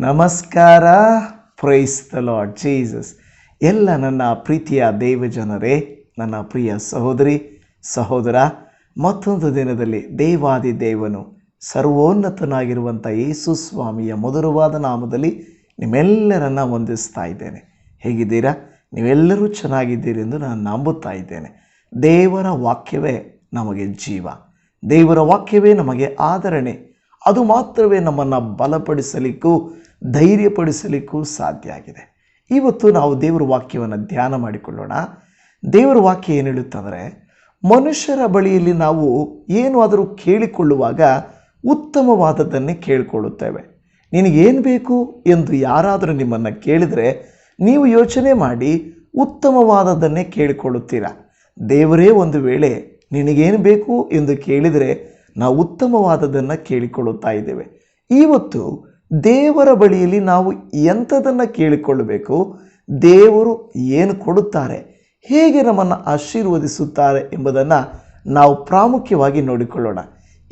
ನಮಸ್ಕಾರ. Praise the lord Jesus ಎಲ್ಲ ನನ್ನ ಪ್ರೀತಿಯ ದೇವಜನರೇ ನನ್ನ ಪ್ರಿಯ ಸಹೋದರಿ, ಸಹೋದರ, ಮತ್ತೊಂದು ದಿನದಲ್ಲಿ ದೇವಾದಿ ದೇವನು ಸರ್ವೋನ್ನತನಾಗಿರುವಂಥ ಯೇಸು ಸ್ವಾಮಿಯ ಮಧುರವಾದ ನಾಮದಲ್ಲಿ ನಿಮ್ಮೆಲ್ಲರನ್ನು ವಂದಿಸ್ತಾ ಇದ್ದೇನೆ. ಹೇಗಿದ್ದೀರಾ? ನೀವೆಲ್ಲರೂ ಚೆನ್ನಾಗಿದ್ದೀರಿ ಎಂದು ನಾನು ನಂಬುತ್ತಾ ಇದ್ದೇನೆ. ದೇವರ ವಾಕ್ಯವೇ ನಮಗೆ ಜೀವ. ದೇವರ ವಾಕ್ಯವೇ ನಮಗೆ ಆದರಣೆ. ಅದು ಮಾತ್ರವೇ ನಮ್ಮನ್ನು ಬಲಪಡಿಸಲಿಕ್ಕೂ ಧೈರ್ಯಪಡಿಸಲಿಕ್ಕೂ ಸಾಧ್ಯ ಆಗಿದೆ. ಇವತ್ತು ನಾವು ದೇವರ ವಾಕ್ಯವನ್ನು ಧ್ಯಾನ ಮಾಡಿಕೊಳ್ಳೋಣ. ದೇವರ ವಾಕ್ಯ ಏನು ಹೇಳುತ್ತಂದರೆ ಮನುಷ್ಯರ ಬಳಿಯಲ್ಲಿ ನಾವು ಏನು ಆದರೂ ಕೇಳಿಕೊಳ್ಳುವಾಗ ಉತ್ತಮವಾದದ್ದನ್ನೇ ಕೇಳಿಕೊಳ್ಳುತ್ತೇವೆ. ನಿನಗೇನು ಬೇಕು ಎಂದು ಯಾರಾದರೂ ನಿಮ್ಮನ್ನು ಕೇಳಿದರೆ ನೀವು ಯೋಚನೆ ಮಾಡಿ ಉತ್ತಮವಾದದ್ದನ್ನೇ ಕೇಳಿಕೊಳ್ಳುತ್ತೀರಾ? ದೇವರೇ ಒಂದು ವೇಳೆ ನಿನಗೇನು ಬೇಕು ಎಂದು ಕೇಳಿದರೆ ನಾವು ಉತ್ತಮವಾದದ್ದನ್ನು ಕೇಳಿಕೊಳ್ಳುತ್ತಾ ಇದ್ದೇವೆ. ಇವತ್ತು ದೇವರ ಬಳಿಯಲ್ಲಿ ನಾವು ಎಂಥದನ್ನು ಕೇಳಿಕೊಳ್ಳಬೇಕು? ದೇವರು ಏನು ಕೊಡುತ್ತಾರೆ? ಹೇಗೆ ನಮ್ಮನ್ನು ಆಶೀರ್ವದಿಸುತ್ತಾರೆ ಎಂಬುದನ್ನು ನಾವು ಪ್ರಾಮುಖ್ಯವಾಗಿ ನೋಡಿಕೊಳ್ಳೋಣ.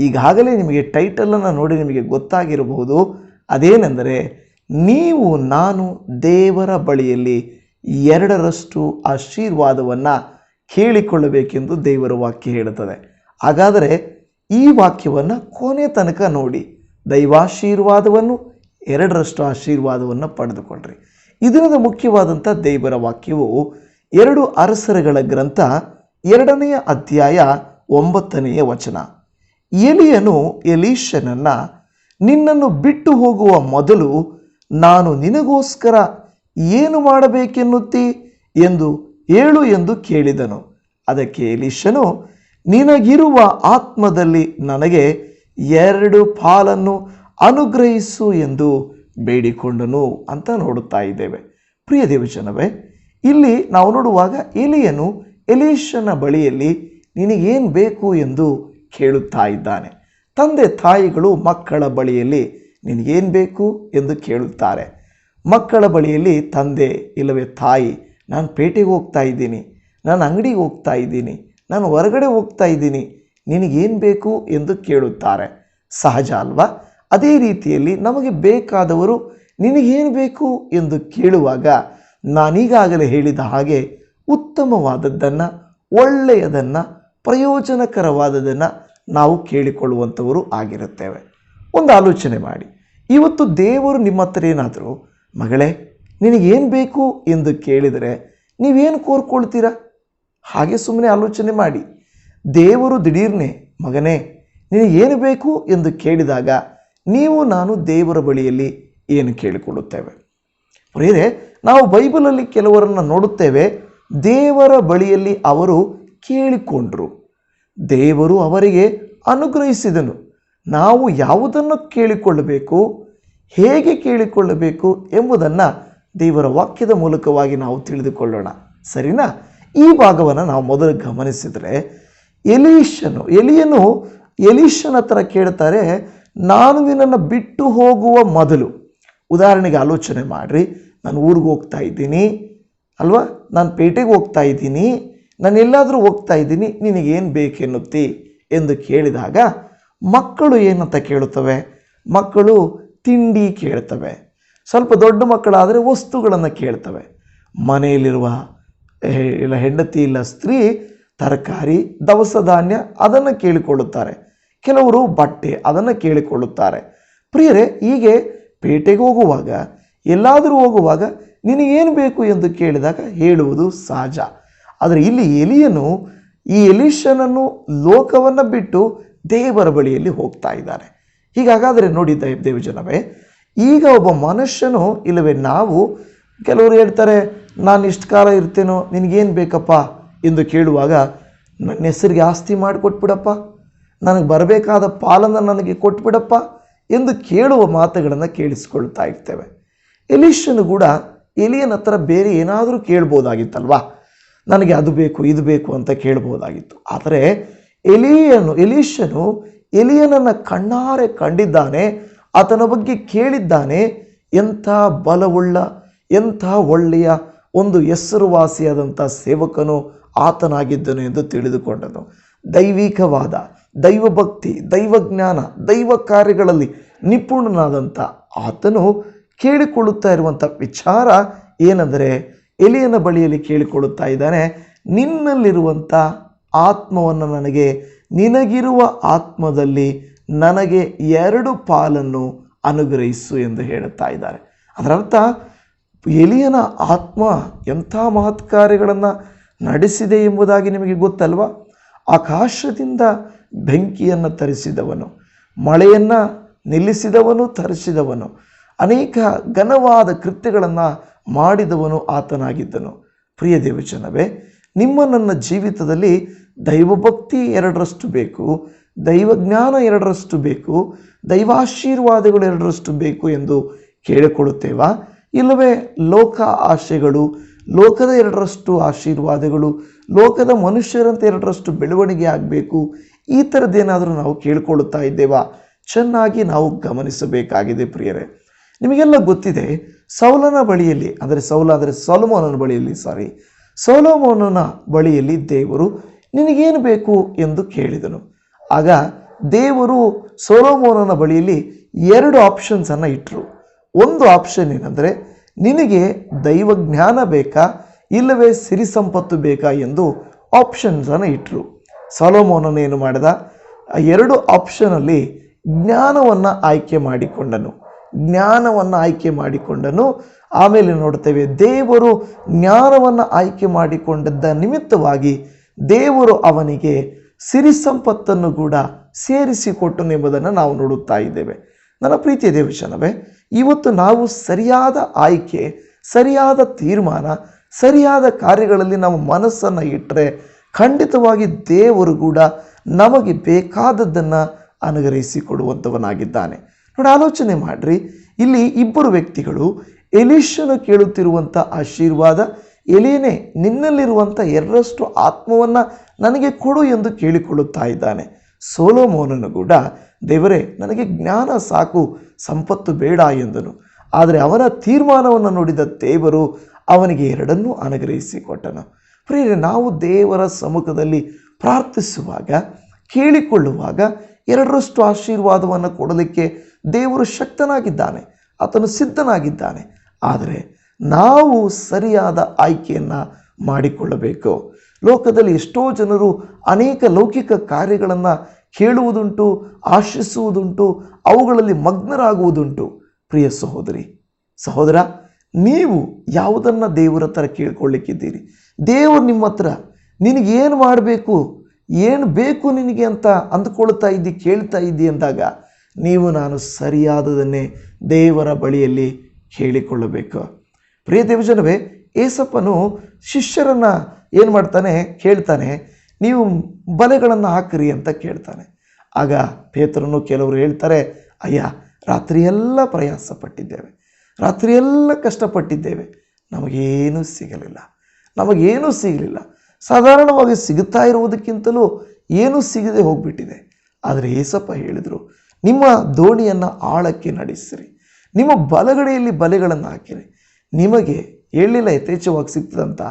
ಈಗಾಗಲೇ ನಿಮಗೆ ಟೈಟಲನ್ನು ನೋಡಿ ನಿಮಗೆ ಗೊತ್ತಾಗಿರಬಹುದು. ಅದೇನೆಂದರೆ, ನೀವು ನಾನು ದೇವರ ಬಳಿಯಲ್ಲಿ ಎರಡರಷ್ಟು ಆಶೀರ್ವಾದವನ್ನು ಕೇಳಿಕೊಳ್ಳಬೇಕೆಂದು ದೇವರ ವಾಕ್ಯ ಹೇಳುತ್ತದೆ. ಹಾಗಾದರೆ ಈ ವಾಕ್ಯವನ್ನು ಕೊನೆ ತನಕ ನೋಡಿ. ದೈವಾಶೀರ್ವಾದವನ್ನು, ಎರಡರಷ್ಟು ಆಶೀರ್ವಾದವನ್ನು ಪಡೆದುಕೊಳ್ಳ್ರಿ ಇದರದ ಮುಖ್ಯವಾದಂಥ ದೇವರ ವಾಕ್ಯವು ಎರಡು ಅರಸರಗಳ ಗ್ರಂಥ ಎರಡನೆಯ ಅಧ್ಯಾಯ ಒಂಬತ್ತನೆಯ ವಚನ. ಎಲಿಯನು ಎಲೀಶನನ್ನು ನಿನ್ನನ್ನು ಬಿಟ್ಟು ಹೋಗುವ ಮೊದಲು ನಾನು ನಿನಗೋಸ್ಕರ ಏನು ಮಾಡಬೇಕೆನ್ನುತ್ತಿ? ಎಂದು ಹೇಳು ಎಂದು ಕೇಳಿದನು. ಅದಕ್ಕೆ ಎಲೀಶನು ನಿನಗಿರುವ ಆತ್ಮದಲ್ಲಿ ನನಗೆ ಎರಡು ಪಾಲನ್ನು ಅನುಗ್ರಹಿಸು ಎಂದು ಬೇಡಿಕೊಂಡನು ಅಂತ ನೋಡುತ್ತಾ ಇದ್ದೇವೆ. ಪ್ರಿಯ ದೇವಜನವೇ, ಇಲ್ಲಿ ನಾವು ನೋಡುವಾಗ ಎಲಿಯನು ಎಲೀಶನ ಬಳಿಯಲ್ಲಿ ನಿನಗೇನು ಬೇಕು ಎಂದು ಕೇಳುತ್ತಾ ಇದ್ದಾನೆ. ತಂದೆ ತಾಯಿಗಳು ಮಕ್ಕಳ ಬಳಿಯಲ್ಲಿ ನಿನಗೇನು ಬೇಕು ಎಂದು ಕೇಳುತ್ತಾರೆ. ಮಕ್ಕಳ ಬಳಿಯಲ್ಲಿ ತಂದೆ, ಇಲ್ಲವೇ ತಾಯಿ, ನಾನು ಪೇಟೆಗೆ ಹೋಗ್ತಾ ಇದ್ದೀನಿ, ನಾನು ಅಂಗಡಿಗೆ ಹೋಗ್ತಾ ಇದ್ದೀನಿ, ನಾನು ಹೊರಗಡೆ ಹೋಗ್ತಾ ಇದ್ದೀನಿ ನಿನಗೇನು ಬೇಕು ಎಂದು ಕೇಳುತ್ತಾರೆ. ಸಹಜ ಅಲ್ವಾ? ಅದೇ ರೀತಿಯಲ್ಲಿ ನಮಗೆ ಬೇಕಾದವರು ನಿನಗೇನು ಬೇಕು ಎಂದು ಕೇಳುವಾಗ ನಾನೀಗಾಗಲೇ ಹೇಳಿದ ಹಾಗೆ ಉತ್ತಮವಾದದ್ದನ್ನು, ಒಳ್ಳೆಯದನ್ನು ಪ್ರಯೋಜನಕರವಾದದನ್ನು ನಾವು ಕೇಳಿಕೊಳ್ಳುವಂಥವರು ಆಗಿರುತ್ತೇವೆ. ಒಂದು ಆಲೋಚನೆ ಮಾಡಿ. ಇವತ್ತು ದೇವರು ನಿಮ್ಮ ಹತ್ರ ಏನಾದರೂ, ಮಗಳೇ, ನಿನಗೇನು ಬೇಕು ಎಂದು ಕೇಳಿದರೆ ನೀವೇನು ಕೋರ್ಕೊಳ್ತೀರಾ? ಹಾಗೆ ಸುಮ್ಮನೆ ಆಲೋಚನೆ ಮಾಡಿ. ದೇವರು ದಿಢೀರ್ನೆ, ಮಗನೇ ನಿನಗೇನು ಬೇಕು ಎಂದು ಕೇಳಿದಾಗ ನೀವು ನಾನು ದೇವರ ಬಳಿಯಲ್ಲಿ ಏನು ಕೇಳಿಕೊಳ್ಳುತ್ತೇವೆ? ಪ್ರಿಯರೇ, ನಾವು ಬೈಬಲಲ್ಲಿ ಕೆಲವರನ್ನು ನೋಡುತ್ತೇವೆ, ದೇವರ ಬಳಿಯಲ್ಲಿ ಅವರು ಕೇಳಿಕೊಂಡರು. ದೇವರು ಅವರಿಗೆ ಅನುಗ್ರಹಿಸಿದನು. ನಾವು ಯಾವುದನ್ನು ಕೇಳಿಕೊಳ್ಳಬೇಕು, ಹೇಗೆ ಕೇಳಿಕೊಳ್ಳಬೇಕು ಎಂಬುದನ್ನು ದೇವರ ವಾಕ್ಯದ ಮೂಲಕವಾಗಿ ನಾವು ತಿಳಿದುಕೊಳ್ಳೋಣ. ಸರಿನಾ? ಈ ಭಾಗವನ್ನು ನಾವು ಮೊದಲು ಗಮನಿಸಿದರೆ ಎಲೀಶನು ಎಲಿಯನು ಎಲೀಶನ ಹತ್ರ ಕೇಳ್ತಾರೆ, ನಾನು ನಿನ್ನನ್ನು ಬಿಟ್ಟು ಹೋಗುವ ಮೊದಲು. ಉದಾಹರಣೆಗೆ ಆಲೋಚನೆ ಮಾಡಿರಿ, ನಾನು ಊರಿಗೆ ಹೋಗ್ತಾ ಇದ್ದೀನಿ, ಅಲ್ವಾ? ನಾನು ಪೇಟೆಗೆ ಹೋಗ್ತಾ ಇದ್ದೀನಿ, ನಾನು ಎಲ್ಲಾದರೂ ಹೋಗ್ತಾ ಇದ್ದೀನಿ, ನಿನಗೇನು ಬೇಕೆನ್ನುತ್ತಿ ಎಂದು ಕೇಳಿದಾಗ ಮಕ್ಕಳು ಏನಂತ ಕೇಳುತ್ತವೆ? ಮಕ್ಕಳು ತಿಂಡಿ ಕೇಳ್ತವೆ. ಸ್ವಲ್ಪ ದೊಡ್ಡ ಮಕ್ಕಳಾದರೆ ವಸ್ತುಗಳನ್ನು ಕೇಳ್ತವೆ. ಮನೆಯಲ್ಲಿರುವ ಇಲ್ಲ, ಹೆಂಡತಿ ಇಲ್ಲ, ಸ್ತ್ರೀ ತರಕಾರಿ, ದವಸ ಧಾನ್ಯ ಅದನ್ನು ಕೇಳಿಕೊಳ್ಳುತ್ತಾರೆ. ಕೆಲವರು ಬಟ್ಟೆ ಅದನ್ನು ಕೇಳಿಕೊಳ್ಳುತ್ತಾರೆ. ಪ್ರಿಯರೇ, ಹೀಗೆ ಪೇಟೆಗೆ ಹೋಗುವಾಗ, ಎಲ್ಲಾದರೂ ಹೋಗುವಾಗ ನಿನಗೇನು ಬೇಕು ಎಂದು ಕೇಳಿದಾಗ ಹೇಳುವುದು ಸಹಜ. ಆದರೆ ಇಲ್ಲಿ ಎಲಿಯನು ಈ ಎಲಿಷನನ್ನು ಲೋಕವನ್ನು ಬಿಟ್ಟು ದೇವರ ಬಳಿಯಲ್ಲಿ ಹೋಗ್ತಾ ಇದ್ದಾರೆ ಹೀಗಾಗಾದರೆ ನೋಡಿ ದೈ, ದೇವಜನವೇ, ಈಗ ಒಬ್ಬ ಮನುಷ್ಯನು, ಇಲ್ಲವೇ ನಾವು, ಕೆಲವರು ಹೇಳ್ತಾರೆ ನಾನು ಇಷ್ಟು ಕಾಲ ಇರ್ತೇನೋ, ನಿನಗೇನು ಬೇಕಪ್ಪ? ಎಂದು ಕೇಳುವಾಗ, ನನ್ನ ಹೆಸರಿಗೆ ಆಸ್ತಿ ಮಾಡಿಕೊಟ್ಬಿಡಪ್ಪ. ನನಗೆ ಬರಬೇಕಾದ ಪಾಲನ್ನು ನನಗೆ ಕೊಟ್ಬಿಡಪ್ಪ ಎಂದು ಕೇಳುವ ಮಾತುಗಳನ್ನು ಕೇಳಿಸಿಕೊಳ್ತಾ ಇರ್ತೇವೆ. ಎಲೀಶನು ಕೂಡ ಎಲಿಯನ ಹತ್ರ ಬೇರೆ ಏನಾದರೂ ಕೇಳ್ಬೋದಾಗಿತ್ತಲ್ವಾ? ನನಗೆ ಅದು ಬೇಕು, ಇದು ಬೇಕು ಅಂತ ಕೇಳ್ಬೋದಾಗಿತ್ತು. ಆದರೆ ಎಲಿಯನು ಎಲೀಶನು ಎಲಿಯನನ್ನು ಕಣ್ಣಾರೆ ಕಂಡಿದ್ದಾನೆ, ಆತನ ಬಗ್ಗೆ ಕೇಳಿದ್ದಾನೆ, ಎಂಥ ಬಲವುಳ್ಳ, ಎಂಥ ಒಳ್ಳೆಯ ಒಂದು ಹೆಸರುವಾಸಿಯಾದಂಥ ಸೇವಕನು ಆತನಾಗಿದ್ದನು ಎಂದು ತಿಳಿದುಕೊಂಡನು. ದೈವಿಕವಾದ, ದೈವಭಕ್ತಿ, ದೈವಜ್ಞಾನ ದೈವ ಕಾರ್ಯಗಳಲ್ಲಿ ನಿಪುಣನಾದಂಥ ಆತನು ಕೇಳಿಕೊಳ್ಳುತ್ತಾ ಇರುವಂಥ ವಿಚಾರ ಏನೆಂದರೆ, ಎಲಿಯನ ಬಳಿಯಲ್ಲಿ ಕೇಳಿಕೊಳ್ಳುತ್ತಾ ಇದ್ದಾನೆ, ನಿನ್ನಲ್ಲಿರುವಂಥ ಆತ್ಮವನ್ನು ನನಗೆ, ನಿನಗಿರುವ ಆತ್ಮದಲ್ಲಿ ನನಗೆ ಎರಡು ಪಾಲನ್ನು ಅನುಗ್ರಹಿಸು ಎಂದು ಹೇಳುತ್ತಾ ಇದ್ದಾರೆ. ಅದರರ್ಥ, ಎಲಿಯನ ಆತ್ಮ ಎಂಥ ಮಹತ್ ಕಾರ್ಯಗಳನ್ನು ನಡೆಸಿದೆ ಎಂಬುದಾಗಿ ನಿಮಗೆ ಗೊತ್ತಲ್ವಾ? ಆಕಾಶದಿಂದ ಬೆಂಕಿಯನ್ನು ತರಿಸಿದವನು, ಮಳೆಯನ್ನು ನಿಲ್ಲಿಸಿದವನು, ತರಿಸಿದವನು, ಅನೇಕ ಘನವಾದ ಕೃತ್ಯಗಳನ್ನು ಮಾಡಿದವನು ಆತನಾಗಿದ್ದನು. ಪ್ರಿಯ ದೇವಜನವೇ, ನಿಮ್ಮ ನನ್ನ ಜೀವಿತದಲ್ಲಿ ದೈವಭಕ್ತಿ ಎರಡರಷ್ಟು ಬೇಕು, ದೈವಜ್ಞಾನ ಎರಡರಷ್ಟು ಬೇಕು, ದೈವಾಶೀರ್ವಾದಗಳು ಎರಡರಷ್ಟು ಬೇಕು ಎಂದು ಕೇಳಿಕೊಳ್ಳುತ್ತೇವಾ? ಇಲ್ಲವೇ, ಲೋಕ ಆಶೆಗಳು ಲೋಕದ ಎರಡರಷ್ಟು ಆಶೀರ್ವಾದಗಳು, ಲೋಕದ ಮನುಷ್ಯರಂತೆ ಎರಡರಷ್ಟು ಬೆಳವಣಿಗೆ ಆಗಬೇಕು. ಈ ಥರದ್ದೇನಾದರೂ ನಾವು ಕೇಳಿಕೊಳ್ಳುತ್ತಾ ಇದ್ದೇವಾ? ಚೆನ್ನಾಗಿ ನಾವು ಗಮನಿಸಬೇಕಾಗಿದೆ ಪ್ರಿಯರೇ. ನಿಮಗೆಲ್ಲ ಗೊತ್ತಿದೆ, ಸೌಲನ ಬಳಿಯಲ್ಲಿ, ಅಂದರೆ ಸೌಲ ಅಂದರೆ ಸೊಲಮೋನನ ಬಳಿಯಲ್ಲಿ ಸಾರಿ ಸೌಲಮೋನನ ಬಳಿಯಲ್ಲಿ ದೇವರು ನಿನಗೇನು ಬೇಕು ಎಂದು ಕೇಳಿದನು. ಆಗ ದೇವರು ಸೋಲೋಮೋನನ ಬಳಿಯಲ್ಲಿ ಎರಡು ಆಪ್ಷನ್ಸನ್ನು ಇಟ್ಟರು ಒಂದು ಆಪ್ಷನ್ ಏನಂದರೆ ನಿನಗೆ ದೈವಜ್ಞಾನ ಬೇಕಾ? ಇಲ್ಲವೇ ಸಿರಿ ಸಂಪತ್ತು ಬೇಕಾ? ಎಂದು ಆಪ್ಷನ್ಸನ್ನು ಇಟ್ಟರು ಸೊಲೋಮೋನನ ಏನು ಮಾಡಿದ? ಎರಡು ಆಪ್ಷನಲ್ಲಿ ಜ್ಞಾನವನ್ನು ಆಯ್ಕೆ ಮಾಡಿಕೊಂಡನು. ಜ್ಞಾನವನ್ನು ಆಯ್ಕೆ ಮಾಡಿಕೊಂಡನು. ಆಮೇಲೆ ನೋಡ್ತೇವೆ, ದೇವರು ಜ್ಞಾನವನ್ನು ಆಯ್ಕೆ ಮಾಡಿಕೊಂಡದ್ದ ನಿಮಿತ್ತವಾಗಿ ದೇವರು ಅವನಿಗೆ ಸಿರಿ ಸಂಪತ್ತನ್ನು ಕೂಡ ಸೇರಿಸಿಕೊಟ್ಟನು ಎಂಬುದನ್ನು ನಾವು ನೋಡುತ್ತಾ ಇದ್ದೇವೆ. ನನ್ನ ಪ್ರೀತಿಯ ದೇವಶನವೇ ಇವತ್ತು ನಾವು ಸರಿಯಾದ ಆಯ್ಕೆ, ಸರಿಯಾದ ತೀರ್ಮಾನ, ಸರಿಯಾದ ಕಾರ್ಯಗಳಲ್ಲಿ ನಾವು ಮನಸ್ಸನ್ನು ಇಟ್ಟರೆ ಖಂಡಿತವಾಗಿ ದೇವರು ಕೂಡ ನಮಗೆ ಬೇಕಾದದ್ದನ್ನು ಅನುಗ್ರಹಿಸಿಕೊಡುವಂಥವನಾಗಿದ್ದಾನೆ ನೋಡಿ, ಆಲೋಚನೆ ಮಾಡಿರಿ. ಇಲ್ಲಿ ಇಬ್ಬರು ವ್ಯಕ್ತಿಗಳು ಎಲಿಶನು ಕೇಳುತ್ತಿರುವಂಥ ಆಶೀರ್ವಾದ ಎಲಿಯನೇ ನಿನ್ನಲ್ಲಿರುವಂಥ ಎರಡರಷ್ಟು ಆತ್ಮವನ್ನು ನನಗೆ ಕೊಡು ಎಂದು ಕೇಳಿಕೊಳ್ಳುತ್ತಾ ಇದ್ದಾನೆ. ಸೋಲೋಮೋನನು ಕೂಡ ದೇವರೇ, ನನಗೆ ಜ್ಞಾನ ಸಾಕು, ಸಂಪತ್ತು ಬೇಡ ಎಂದನು. ಆದರೆ ಅವನ ತೀರ್ಮಾನವನ್ನು ನೋಡಿದ ದೇವರು ಅವನಿಗೆ ಎರಡನ್ನೂ ಅನುಗ್ರಹಿಸಿ ಕೊಟ್ಟನು ಪ್ರಿಯರೇ, ನಾವು ದೇವರ ಸಮ್ಮುಖದಲ್ಲಿ ಪ್ರಾರ್ಥಿಸುವಾಗ, ಕೇಳಿಕೊಳ್ಳುವಾಗ ಎರಡರಷ್ಟು ಆಶೀರ್ವಾದವನ್ನು ಕೊಡಲಿಕ್ಕೆ ದೇವರು ಶಕ್ತನಾಗಿದ್ದಾನೆ, ಆತನು ಸಿದ್ಧನಾಗಿದ್ದಾನೆ. ಆದರೆ ನಾವು ಸರಿಯಾದ ಆಯ್ಕೆಯನ್ನು ಮಾಡಿಕೊಳ್ಳಬೇಕು. ಲೋಕದಲ್ಲಿ ಎಷ್ಟೋ ಜನರು ಅನೇಕ ಲೌಕಿಕ ಕಾರ್ಯಗಳನ್ನು ಕೇಳುವುದುಂಟು, ಆಶಿಸುವುದುಂಟು, ಅವುಗಳಲ್ಲಿ ಮಗ್ನರಾಗುವುದುಂಟು. ಪ್ರಿಯ ಸಹೋದರಿ, ಸಹೋದರ, ನೀವು ಯಾವುದನ್ನು ದೇವರ ಹತ್ರ ಕೇಳ್ಕೊಳ್ಳಿಕ್ಕಿದ್ದೀರಿ? ದೇವರು ನಿಮ್ಮ ಹತ್ರ ನಿನಗೇನು ಮಾಡಬೇಕು, ಏನು ಬೇಕು ನಿನಗೆ ಅಂತ ಅಂದ್ಕೊಳ್ತಾ ಇದ್ದಿ, ಕೇಳ್ತಾ ಇದ್ದಿ ಅಂದಾಗ, ನೀವು ನಾನು ಸರಿಯಾದದನ್ನೇ ದೇವರ ಬಳಿಯಲ್ಲಿ ಕೇಳಿಕೊಳ್ಳಬೇಕು ಪ್ರಿಯ ದೇವಜನವೇ, ಏಸಪ್ಪನು ಶಿಷ್ಯರನ್ನು ಏನು ಮಾಡ್ತಾನೆ, ಕೇಳ್ತಾನೆ ನೀವು ಬಲೆಗಳನ್ನು ಹಾಕಿರಿ ಅಂತ ಕೇಳ್ತಾನೆ. ಆಗ ಪೇತ್ರನು ಕೆಲವರು ಹೇಳ್ತಾರೆ, ಅಯ್ಯ ರಾತ್ರಿಯೆಲ್ಲ ಪ್ರಯಾಸ ಪಟ್ಟಿದ್ದೇವೆ ರಾತ್ರಿಯೆಲ್ಲ ಕಷ್ಟಪಟ್ಟಿದ್ದೇವೆ. ನಮಗೇನೂ ಸಿಗಲಿಲ್ಲ. ನಮಗೇನೂ ಸಿಗಲಿಲ್ಲ. ಸಾಧಾರಣವಾಗಿ ಸಿಗುತ್ತಾ ಇರುವುದಕ್ಕಿಂತಲೂ ಏನೂ ಸಿಗದೆ ಹೋಗ್ಬಿಟ್ಟಿದೆ. ಆದರೆ ಏಸಪ್ಪ ಹೇಳಿದರು, ನಿಮ್ಮ ದೋಣಿಯನ್ನು ಆಳಕ್ಕೆ ನಡೆಸಿರಿ. ನಿಮ್ಮ ಬಲಗಡೆಯಲ್ಲಿ ಬಲೆಗಳನ್ನು ಹಾಕಿರಿ. ನಿಮಗೆ ಹೇಳಿಲ್ಲ ಯಥೇಚ್ಛವಾಗಿ ಸಿಗ್ತದಂತ.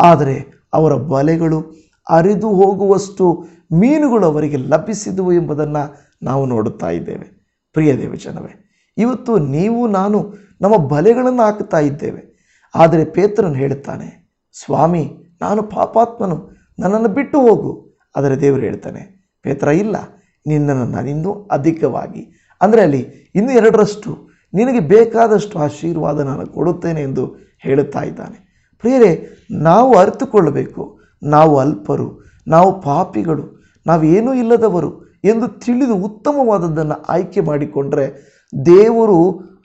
ಆದರೆ ಅವರ ಬಲೆಗಳು ಅರಿದು ಹೋಗುವಷ್ಟು ಮೀನುಗಳು ಅವರಿಗೆ ಲಭಿಸಿದವು ಎಂಬುದನ್ನು ನಾವು ನೋಡುತ್ತಾ ಇದ್ದೇವೆ. ಪ್ರಿಯ ದೇವಜನವೇ, ಇವತ್ತು ನೀವು, ನಾನು ನಮ್ಮ ಬಲೆಗಳನ್ನು ಹಾಕುತ್ತಾ ಇದ್ದೇವೆ. ಆದರೆ ಪೇತ್ರನು ಹೇಳುತ್ತಾನೆ, ಸ್ವಾಮಿ, ನಾನು ಪಾಪಾತ್ಮನು, ನನ್ನನ್ನು ಬಿಟ್ಟು ಹೋಗು. ಆದರೆ ದೇವರು ಹೇಳ್ತಾನೆ, ಪೇತ್ರ, ಇಲ್ಲ, ನಿನ್ನನ್ನು ನಾನಿಂದು ಅಧಿಕವಾಗಿ, ಅಂದರೆ ಅಲ್ಲಿ ಇನ್ನೂ ಎರಡರಷ್ಟು ನಿನಗೆ ಬೇಕಾದಷ್ಟು ಆಶೀರ್ವಾದ ನಾನು ಕೊಡುತ್ತೇನೆ ಎಂದು ಹೇಳುತ್ತಾ ಇದ್ದಾನೆ. ಪ್ರಿಯರೇ, ನಾವು ಅರಿತುಕೊಳ್ಳಬೇಕು. ನಾವು ಅಲ್ಪರು, ನಾವು ಪಾಪಿಗಳು ನಾವೇನೂ ಇಲ್ಲದವರು ಎಂದು ತಿಳಿದು ಉತ್ತಮವಾದದ್ದನ್ನು ಆಯ್ಕೆ ಮಾಡಿಕೊಂಡ್ರೆ ದೇವರು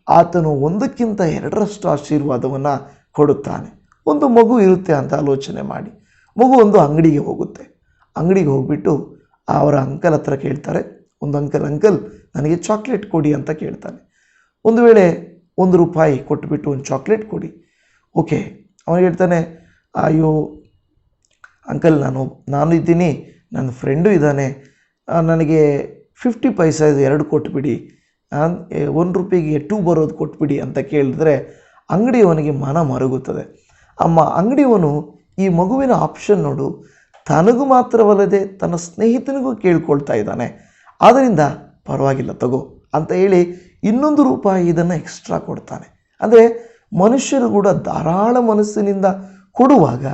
ಆತನು ಒಂದಕ್ಕಿಂತ ಎರಡರಷ್ಟು ಆಶೀರ್ವಾದವನ್ನು ಕೊಡುತ್ತಾನೆ. ಒಂದು ಮಗು ಇರುತ್ತೆ ಅಂತ ಆಲೋಚನೆ ಮಾಡಿ. ಮಗು ಒಂದು ಅಂಗಡಿಗೆ ಹೋಗುತ್ತೆ. ಅಂಗಡಿಗೆ ಹೋಗ್ಬಿಟ್ಟು ಅವರ ಅಂಕಲ್ ಹತ್ರ ಕೇಳ್ತಾರೆ, ಒಂದು ಅಂಕಲ್ ಅಂಕಲ್, ನನಗೆ ಚಾಕ್ಲೇಟ್ ಕೊಡಿ ಅಂತ ಕೇಳ್ತಾನೆ. ಒಂದು ವೇಳೆ ಒಂದು ರೂಪಾಯಿ ಕೊಟ್ಟುಬಿಟ್ಟು ಒಂದು ಚಾಕ್ಲೇಟ್ ಕೊಡಿ. ಓಕೆ, ಅವನು ಹೇಳ್ತಾನೆ, ಅಯ್ಯೋ ಅಂಕಲ್, ನಾನು ನಾನು ಇದ್ದೀನಿ, ನನ್ನ ಫ್ರೆಂಡು ಇದ್ದಾನೆ. ನನಗೆ ಫಿಫ್ಟಿ ಪೈಸಾ ಎರಡು ಕೊಟ್ಬಿಡಿ. ಒಂದು ರೂಪಾಯಿಗೆ ಟೂ ಬರೋದು ಕೊಟ್ಬಿಡಿ ಅಂತ ಕೇಳಿದ್ರೆ ಅಂಗಡಿಯವನಿಗೆ ಮನ ಮರುಗುತ್ತದೆ. ಅಮ್ಮ, ಅಂಗಡಿಯವನು ಈ ಮಗುವಿನ ಆಪ್ಷನ್ ನೋಡು. ತನಗೂ ಮಾತ್ರವಲ್ಲದೆ ತನ್ನ ಸ್ನೇಹಿತನಿಗೂ ಕೇಳ್ಕೊಳ್ತಾ ಇದ್ದಾನೆ. ಆದ್ದರಿಂದ ಪರವಾಗಿಲ್ಲ, ತಗೋ ಅಂತ ಹೇಳಿ ಇನ್ನೊಂದು ರೂಪಾಯಿ ಇದನ್ನು ಎಕ್ಸ್ಟ್ರಾ ಕೊಡ್ತಾನೆ. ಅಂದರೆ ಮನುಷ್ಯರು ಕೂಡ ಧಾರಾಳ ಮನಸ್ಸಿನಿಂದ ಕೊಡುವಾಗ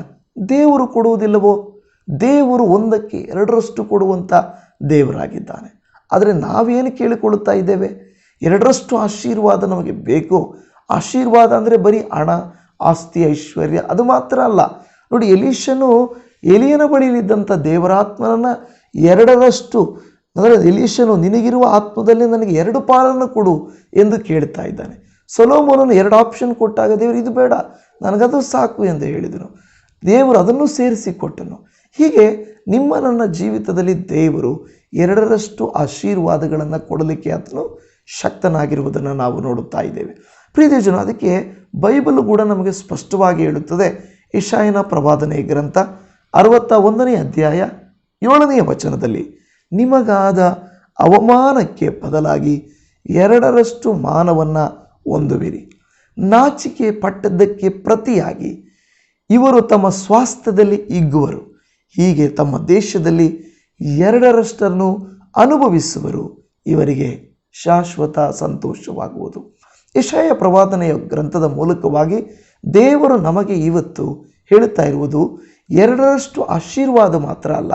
ದೇವರು ಕೊಡುವುದಿಲ್ಲವೋ? ದೇವರು ಒಂದಕ್ಕೆ ಎರಡರಷ್ಟು ಕೊಡುವಂಥ ದೇವರಾಗಿದ್ದಾನೆ. ಆದರೆ ನಾವೇನು ಕೇಳಿಕೊಳ್ಳುತ್ತಾ ಇದ್ದೇವೆ? ಎರಡರಷ್ಟು ಆಶೀರ್ವಾದ ನಮಗೆ ಬೇಕು? ಆಶೀರ್ವಾದ ಅಂದರೆ ಬರೀ ಹಣ, ಆಸ್ತಿ, ಐಶ್ವರ್ಯ, ಅದು ಮಾತ್ರ ಅಲ್ಲ. ನೋಡಿ ಎಲೀಶನು ಎಲಿಯನ ಬಳಿಯಲ್ಲಿದ್ದಂಥ ದೇವರಾತ್ಮನನ್ನು ಎರಡರಷ್ಟು, ಅಂದರೆ ಎಲೀಶನು ನಿನಗಿರುವ ಆತ್ಮದಲ್ಲಿ ನನಗೆ ಎರಡು ಪಾಲನ್ನು ಕೊಡು ಎಂದು ಕೇಳ್ತಾ ಇದ್ದಾನೆ. ಸೊಲೋಮೋನನ್ನು ಎರಡು ಆಪ್ಷನ್ ಕೊಟ್ಟಾಗ ದೇವರು, ಇದು ಬೇಡ, ನನಗದು ಸಾಕು ಎಂದು ಹೇಳಿದನು. ದೇವರು ಅದನ್ನು ಸೇರಿಸಿ ಕೊಟ್ಟನು. ಹೀಗೆ ನಿಮ್ಮ ನನ್ನ ಜೀವಿತದಲ್ಲಿ ದೇವರು ಎರಡರಷ್ಟು ಆಶೀರ್ವಾದಗಳನ್ನು ಕೊಡಲಿಕ್ಕೆ ಆತನು ಶಕ್ತನಾಗಿರುವುದನ್ನು ನಾವು ನೋಡುತ್ತಾ ಇದ್ದೇವೆ. ಪ್ರೀತಿಯ ಜನ ಅದಕ್ಕೆ ಬೈಬಲ್ ಕೂಡ ನಮಗೆ ಸ್ಪಷ್ಟವಾಗಿ ಹೇಳುತ್ತದೆ. ಇಶಾಯನ ಪ್ರವಾದನೆ ಗ್ರಂಥ ಅರವತ್ತ ಒಂದನೇ ಅಧ್ಯಾಯ ಏಳನೆಯ ವಚನದಲ್ಲಿ, ನಿಮಗಾದ ಅವಮಾನಕ್ಕೆ ಬದಲಾಗಿ ಎರಡರಷ್ಟು ಮಾನವನ್ನು ಹೊಂದುವಿರಿ. ನಾಚಿಕೆ ಪಟ್ಟದ್ದಕ್ಕೆ ಪ್ರತಿಯಾಗಿ ಇವರು ತಮ್ಮ ಸ್ವಾಸ್ಥ್ಯದಲ್ಲಿ ಇಗ್ಗುವರು. ಹೀಗೆ ತಮ್ಮ ದೇಶದಲ್ಲಿ ಎರಡರಷ್ಟನ್ನು ಅನುಭವಿಸುವರು. ಇವರಿಗೆ ಶಾಶ್ವತ ಸಂತೋಷವಾಗುವುದು. ಇಶಾಯ ಪ್ರವಾದನೆಯ ಗ್ರಂಥದ ಮೂಲಕವಾಗಿ ದೇವರು ನಮಗೆ ಇವತ್ತು ಹೇಳುತ್ತಾ ಇರುವುದು, ಎರಡರಷ್ಟು ಆಶೀರ್ವಾದ ಮಾತ್ರ ಅಲ್ಲ,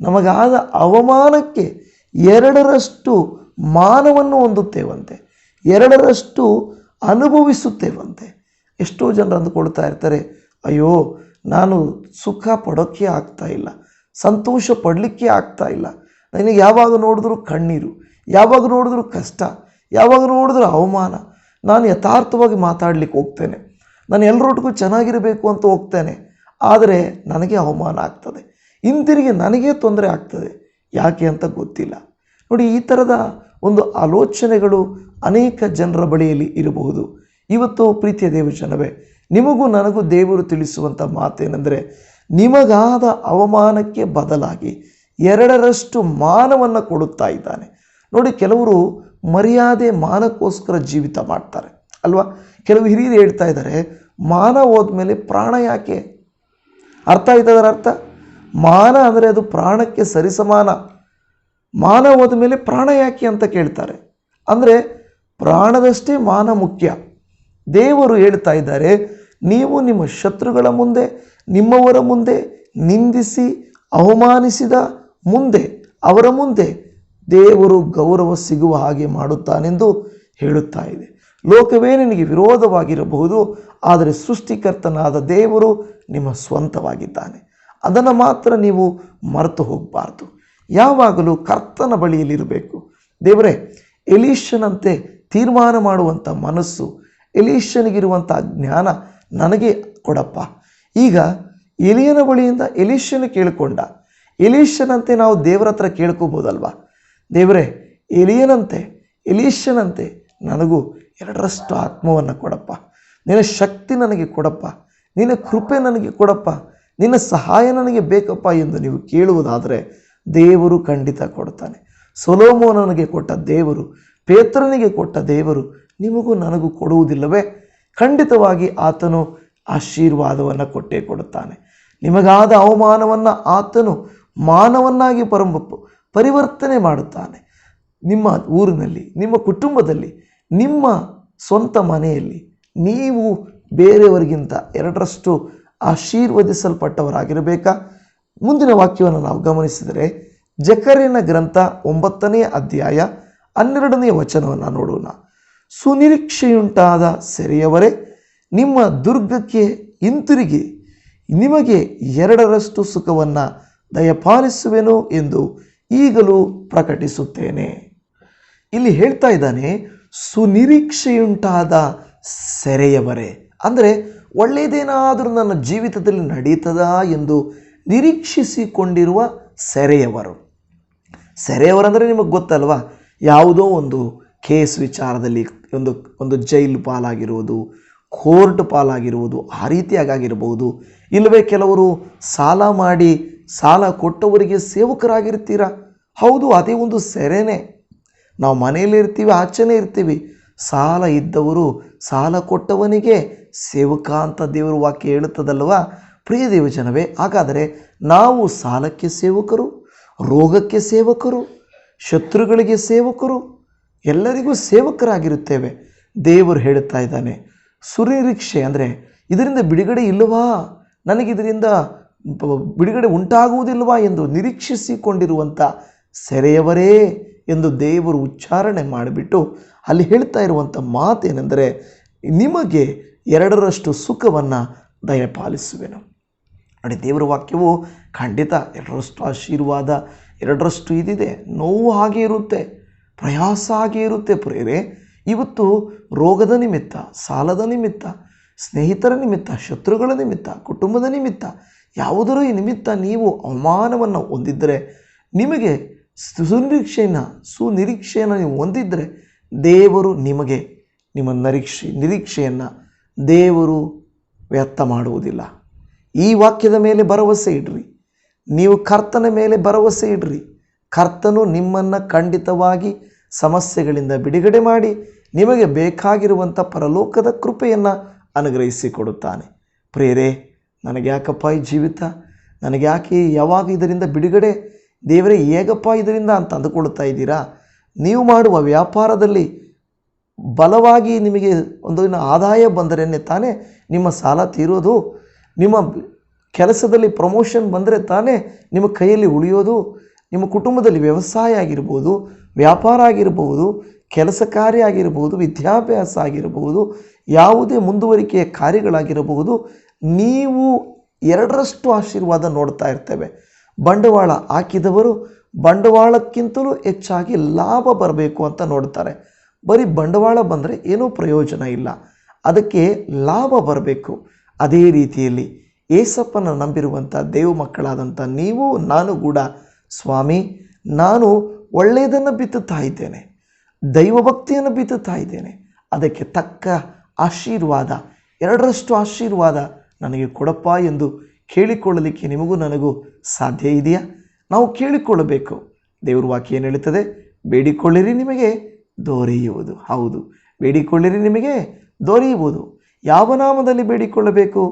ನಮಗಾದ ಅವಮಾನಕ್ಕೆ ಎರಡರಷ್ಟು ಮಾನವನ್ನು ಹೊಂದುತ್ತೇವಂತೆ, ಎರಡರಷ್ಟು ಅನುಭವಿಸುತ್ತೇವಂತೆ. ಎಷ್ಟೋ ಜನರು ಅಂದುಕೊಳ್ತಾ ಇರ್ತಾರೆ ಅಯ್ಯೋ, ನಾನು ಸುಖ ಪಡೋಕ್ಕೆ ಆಗ್ತಾ ಇಲ್ಲ, ಸಂತೋಷ ಪಡಲಿಕ್ಕೆ ಆಗ್ತಾ ಇಲ್ಲ. ನನಗೆ ಯಾವಾಗ ನೋಡಿದ್ರೂ ಕಣ್ಣೀರು, ಯಾವಾಗ ನೋಡಿದ್ರೂ ಕಷ್ಟ, ಯಾವಾಗ ನೋಡಿದ್ರೂ ಅವಮಾನ. ನಾನು ಯಥಾರ್ಥವಾಗಿ ಮಾತಾಡಲಿಕ್ಕೆ ಹೋಗ್ತೇನೆ. ನಾನು ಎಲ್ಲರೊಟ್ಟಿಗೂ ಚೆನ್ನಾಗಿರಬೇಕು ಅಂತ ಹೋಗ್ತೇನೆ. ಆದರೆ ನನಗೆ ಅವಮಾನ ಆಗ್ತದೆ. ಹಿಂತಿರುಗಿ ನನಗೇ ತೊಂದರೆ ಆಗ್ತದೆ. ಯಾಕೆ ಅಂತ ಗೊತ್ತಿಲ್ಲ. ನೋಡಿ, ಈ ಥರದ ಒಂದು ಆಲೋಚನೆಗಳು ಅನೇಕ ಜನರ ಬಳಿಯಲ್ಲಿ ಇರಬಹುದು. ಇವತ್ತು ಪ್ರೀತಿಯ ದೇವಜನವೇ ನಿಮಗೂ ನನಗೂ ದೇವರು ತಿಳಿಸುವಂಥ ಮಾತೇನೆಂದರೆ ನಿಮಗಾದ ಅವಮಾನಕ್ಕೆ ಬದಲಾಗಿ ಎರಡರಷ್ಟು ಮಾನವನ್ನು ಕೊಡುತ್ತಾ ಇದ್ದಾನೆ. ನೋಡಿ, ಕೆಲವರು ಮರ್ಯಾದೆ ಮಾನಕ್ಕೋಸ್ಕರ ಜೀವಿತ ಮಾಡ್ತಾರೆ, ಅಲ್ವಾ? ಕೆಲವು ಹಿರಿಯರು ಹೇಳ್ತಾ ಇದ್ದಾರೆ, ಮಾನ ಹೋದ್ಮೇಲೆ ಪ್ರಾಣ ಯಾಕೆ? ಅರ್ಥ ಆಯ್ತದರ ಅರ್ಥ? ಮಾನ ಅಂದರೆ ಅದು ಪ್ರಾಣಕ್ಕೆ ಸರಿಸಮಾನ. ಮಾನ ಹೋದ ಮೇಲೆ ಪ್ರಾಣ ಯಾಕೆ ಅಂತ ಕೇಳ್ತಾರೆ. ಅಂದರೆ ಪ್ರಾಣದಷ್ಟೇ ಮಾನ ಮುಖ್ಯ. ದೇವರು ಹೇಳ್ತಾ ಇದ್ದಾರೆ, ನೀವು ನಿಮ್ಮ ಶತ್ರುಗಳ ಮುಂದೆ, ನಿಮ್ಮವರ ಮುಂದೆ ನಿಂದಿಸಿ, ಅವಮಾನಿಸಿದ ಮುಂದೆ, ಅವರ ಮುಂದೆ ದೇವರು ಗೌರವ ಸಿಗುವ ಹಾಗೆ ಮಾಡುತ್ತಾನೆಂದು ಹೇಳುತ್ತಾ ಇದೆ. ಲೋಕವೇ ನಿನಗೆ ವಿರೋಧವಾಗಿರಬಹುದು, ಆದರೆ ಸೃಷ್ಟಿಕರ್ತನಾದ ದೇವರು ನಿಮ್ಮ ಸ್ವಂತವಾಗಿದ್ದಾನೆ. ಅದನ್ನು ಮಾತ್ರ ನೀವು ಮರೆತು ಹೋಗಬಾರ್ದು. ಯಾವಾಗಲೂ ಕರ್ತನ ಬಳಿಯಲ್ಲಿರಬೇಕು. ದೇವರೇ ಎಲೀಶನಂತೆ ತೀರ್ಮಾನ ಮಾಡುವಂಥ ಮನಸ್ಸು ಎಲೀಶನಿಗಿರುವಂಥ ಜ್ಞಾನ ನನಗೆ ಕೊಡಪ್ಪ. ಈಗ ಎಲಿಯನ ಬಳಿಯಿಂದ ಎಲೀಶನ ಕೇಳಿಕೊಂಡ. ಎಲೀಶನಂತೆ ನಾವು ದೇವರ ಹತ್ರ ಕೇಳ್ಕೋಬೋದಲ್ವ? ದೇವರೇ, ಎಲಿಯನಂತೆ ಎಲೀಶನಂತೆ ನನಗೂ ಎರಡರಷ್ಟು ಆತ್ಮವನ್ನು ಕೊಡಪ್ಪ. ನಿನ್ನ ಶಕ್ತಿ ನನಗೆ ಕೊಡಪ್ಪ. ನಿನ್ನ ಕೃಪೆ ನನಗೆ ಕೊಡಪ್ಪ. ನಿನ್ನ ಸಹಾಯ ನನಗೆ ಬೇಕಪ್ಪ ಎಂದು ನೀವು ಕೇಳುವುದಾದರೆ ದೇವರು ಖಂಡಿತ ಕೊಡ್ತಾನೆ. ಸೊಲೋಮೋನನಿಗೆ ಕೊಟ್ಟ ದೇವರು, ಪೇತ್ರನಿಗೆ ಕೊಟ್ಟ ದೇವರು ನಿಮಗೂ ನನಗೂ ಕೊಡುವುದಿಲ್ಲವೇ? ಖಂಡಿತವಾಗಿ ಆತನು ಆಶೀರ್ವಾದವನ್ನು ಕೊಟ್ಟೇ ಕೊಡುತ್ತಾನೆ. ನಿಮಗಾದ ಅವಮಾನವನ್ನು ಆತನು ಮಾನವನ್ನಾಗಿ ಪರಂಬ ಪರಿವರ್ತನೆ ಮಾಡುತ್ತಾನೆ. ನಿಮ್ಮ ಊರಿನಲ್ಲಿ, ನಿಮ್ಮ ಕುಟುಂಬದಲ್ಲಿ, ನಿಮ್ಮ ಸ್ವಂತ ಮನೆಯಲ್ಲಿ ನೀವು ಬೇರೆಯವರಿಗಿಂತ ಎರಡರಷ್ಟು ಆಶೀರ್ವದಿಸಲ್ಪಟ್ಟವರಾಗಿರಬೇಕಾ? ಮುಂದಿನ ವಾಕ್ಯವನ್ನು ನಾವು ಗಮನಿಸಿದರೆ ಜಕರಿನ ಗ್ರಂಥ ಒಂಬತ್ತನೆಯ ಅಧ್ಯಾಯ ಹನ್ನೆರಡನೆಯ ವಚನವನ್ನು ನೋಡೋಣ. ಸುನಿರೀಕ್ಷೆಯುಂಟಾದ ಸೆರೆಯವರೇ, ನಿಮ್ಮ ದುರ್ಗಕ್ಕೆ ಹಿಂತಿರುಗಿ. ನಿಮಗೆ ಎರಡರಷ್ಟು ಸುಖವನ್ನು ದಯಪಾಲಿಸುವೆನು ಎಂದು ಈಗಲೂ ಪ್ರಕಟಿಸುತ್ತೇನೆ. ಇಲ್ಲಿ ಹೇಳ್ತಾ ಇದ್ದಾನೆ ಸುನಿರೀಕ್ಷೆಯುಂಟಾದ ಸೆರೆಯವರೇ, ಅಂದರೆ ಒಳ್ಳೆಯದೇನಾದರೂ ನನ್ನ ಜೀವಿತದಲ್ಲಿ ನಡೀತದಾ ಎಂದು ನಿರೀಕ್ಷಿಸಿಕೊಂಡಿರುವ ಸೆರೆಯವರು. ಸೆರೆಯವರಂದರೆ ನಿಮಗೆ ಗೊತ್ತಲ್ವಾ? ಯಾವುದೋ ಒಂದು ಕೇಸ್ ವಿಚಾರದಲ್ಲಿ ಒಂದು ಒಂದು ಜೈಲು ಪಾಲಾಗಿರುವುದು ಕೋರ್ಟ್ ಪಾಲಾಗಿರುವುದು, ಆ ರೀತಿಯಾಗಿರಬಹುದು ಇಲ್ಲವೇ ಕೆಲವರು ಸಾಲ ಮಾಡಿ, ಸಾಲ ಕೊಟ್ಟವರಿಗೆ ಸೇವಕರಾಗಿರ್ತೀರ? ಹೌದು, ಅದೇ ಒಂದು ಸೆರೆನೇ. ನಾವು ಮನೆಯಲ್ಲಿ ಇರ್ತೀವಿ, ಆಚೆನೇ ಇರ್ತೀವಿ. ಸಾಲ ಇದ್ದವರು, ಸಾಲ ಕೊಟ್ಟವನಿಗೆ ಸೇವಕ ಅಂತ ದೇವರು ವಾಕ್ಯ ಹೇಳುತ್ತದಲ್ವಾ ಪ್ರಿಯ ದೇವಜನವೇ, ಹಾಗಾದರೆ ನಾವು ಸಾಲಕ್ಕೆ ಸೇವಕರು, ರೋಗಕ್ಕೆ ಸೇವಕರು, ಶತ್ರುಗಳಿಗೆ ಸೇವಕರು ಎಲ್ಲರಿಗೂ ಸೇವಕರಾಗಿರುತ್ತೇವೆ. ದೇವರು ಹೇಳುತ್ತಾ ಇದ್ದಾನೆ, ಸುರಿರೀಕ್ಷೆ ಅಂದರೆ ಇದರಿಂದ ಬಿಡುಗಡೆ ಇಲ್ಲವಾ? ನನಗಿದರಿಂದ ಬಿಡುಗಡೆ ಉಂಟಾಗುವುದಿಲ್ಲವಾ ಎಂದು ನಿರೀಕ್ಷಿಸಿಕೊಂಡಿರುವಂಥ ಸೆರೆಯವರೇ ಎಂದು ದೇವರು ಉಚ್ಚಾರಣೆ ಮಾಡಿಬಿಟ್ಟು ಅಲ್ಲಿ ಹೇಳ್ತಾ ಇರುವಂಥ ಮಾತೇನೆಂದರೆ, ನಿಮಗೆ ಎರಡರಷ್ಟು ಸುಖವನ್ನು ದಯಪಾಲಿಸುವೆನು. ನೋಡಿ, ದೇವರ ವಾಕ್ಯವು ಖಂಡಿತ ಎರಡರಷ್ಟು ಆಶೀರ್ವಾದ, ಎರಡರಷ್ಟು ಇದಿದೆ, ನೋವು ಹಾಗೆ ಇರುತ್ತೆ. ಪ್ರಯಾಸ ಆಗಿ ಇರುತ್ತೆ ಪ್ರೇರೆ ಇವತ್ತು ರೋಗದ ನಿಮಿತ್ತ, ಸಾಲದ ನಿಮಿತ್ತ, ಸ್ನೇಹಿತರ ನಿಮಿತ್ತ, ಶತ್ರುಗಳ ನಿಮಿತ್ತ, ಕುಟುಂಬದ ನಿಮಿತ್ತ, ಯಾವುದರ ಈ ನಿಮಿತ್ತ ನೀವು ಅವಮಾನವನ್ನು ಹೊಂದಿದ್ದರೆ ನಿಮಗೆ ಸುನಿರೀಕ್ಷೆಯನ್ನು ಸುನಿರೀಕ್ಷೆಯನ್ನು ನೀವು ಹೊಂದಿದ್ದರೆ ದೇವರು ನಿಮಗೆ ನಿಮ್ಮ ನಿರೀಕ್ಷೆ, ನಿರೀಕ್ಷೆಯನ್ನು ದೇವರು ವ್ಯರ್ಥ ಮಾಡುವುದಿಲ್ಲ. ಈ ವಾಕ್ಯದ ಮೇಲೆ ಭರವಸೆ ಇಡ್ರಿ. ನೀವು ಕರ್ತನ ಮೇಲೆ ಭರವಸೆ ಇಡ್ರಿ. ಕರ್ತನು ನಿಮ್ಮನ್ನು ಖಂಡಿತವಾಗಿ ಸಮಸ್ಯೆಗಳಿಂದ ಬಿಡುಗಡೆ ಮಾಡಿ ನಿಮಗೆ ಬೇಕಾಗಿರುವಂಥ ಪರಲೋಕದ ಕೃಪೆಯನ್ನು ಅನುಗ್ರಹಿಸಿಕೊಡುತ್ತಾನೆ. ಪ್ರೇರೇ ನನಗೆ ಯಾಕಪ್ಪ ಈ ಜೀವಿತ? ನನಗೆ ಯಾಕೆ ಯಾವಾಗ ಇದರಿಂದ ಬಿಡುಗಡೆ? ದೇವರೇ, ಹೇಗಪ್ಪ ಇದರಿಂದ ಅಂತ ಅಂದುಕೊಳ್ತಾ ಇದ್ದೀರಾ? ನೀವು ಮಾಡುವ ವ್ಯಾಪಾರದಲ್ಲಿ ಬಲವಾಗಿ ನಿಮಗೆ ಒಂದು ಆದಾಯ ಬಂದರೇನೆ ತಾನೇ ನಿಮ್ಮ ಸಾಲ ತೀರೋದು? ನಿಮ್ಮ ಕೆಲಸದಲ್ಲಿ ಪ್ರಮೋಷನ್ ಬಂದರೆ ತಾನೇ ನಿಮ್ಮ ಕೈಯಲ್ಲಿ ಉಳಿಯೋದು? ನಿಮ್ಮ ಕುಟುಂಬದಲ್ಲಿ ವ್ಯವಸಾಯ ಆಗಿರ್ಬೋದು, ವ್ಯಾಪಾರ ಆಗಿರ್ಬೋದು, ಕೆಲಸ ಕಾರ್ಯ ಆಗಿರ್ಬೋದು, ವಿದ್ಯಾಭ್ಯಾಸ ಆಗಿರಬಹುದು ಯಾವುದೇ ಮುಂದುವರಿಕೆಯ ಕಾರ್ಯಗಳಾಗಿರಬಹುದು, ನೀವು ಎರಡರಷ್ಟು ಆಶೀರ್ವಾದ ನೋಡ್ತಾ ಇರ್ತೇವೆ. ಬಂಡವಾಳ ಹಾಕಿದವರು ಬಂಡವಾಳಕ್ಕಿಂತಲೂ ಹೆಚ್ಚಾಗಿ ಲಾಭ ಬರಬೇಕು ಅಂತ ನೋಡ್ತಾರೆ. ಬರೀ ಬಂಡವಾಳ ಬಂದರೆ ಏನೂ ಪ್ರಯೋಜನ ಇಲ್ಲ. ಅದಕ್ಕೆ ಲಾಭ ಬರಬೇಕು. ಅದೇ ರೀತಿಯಲ್ಲಿ ಏಸಪ್ಪನ ನಂಬಿರುವಂಥ ದೇವ ಮಕ್ಕಳಾದಂಥ ನೀವು, ನಾನು ಕೂಡ ಸ್ವಾಮಿ, ನಾನು ಒಳ್ಳೆಯದನ್ನು ಬಿತ್ತುತ್ತಾ ಇದ್ದೇನೆ, ದೈವಭಕ್ತಿಯನ್ನು ಬಿತ್ತುತ್ತಾ ಇದ್ದೇನೆ. ಅದಕ್ಕೆ ತಕ್ಕ ಆಶೀರ್ವಾದ, ಎರಡರಷ್ಟು ಆಶೀರ್ವಾದ ನನಗೆ ಕೊಡಪ್ಪ ಎಂದು ಕೇಳಿಕೊಳ್ಳಲಿಕ್ಕೆ ನಿಮಗೂ ನನಗೂ ಸಾಧ್ಯ ಇದೆಯಾ? ನಾವು ಕೇಳಿಕೊಳ್ಳಬೇಕು. ದೇವ್ರ ವಾಕ್ಯ ಏನು ಹೇಳುತ್ತದೆ? ಬೇಡಿಕೊಳ್ಳಿರಿ ನಿಮಗೆ ದೊರೆಯುವುದು. ಹೌದು, ಬೇಡಿಕೊಳ್ಳಿರಿ ನಿಮಗೆ ದೊರೆಯುವುದು. ಯಾವ ನಾಮದಲ್ಲಿ ಬೇಡಿಕೊಳ್ಳಬೇಕು?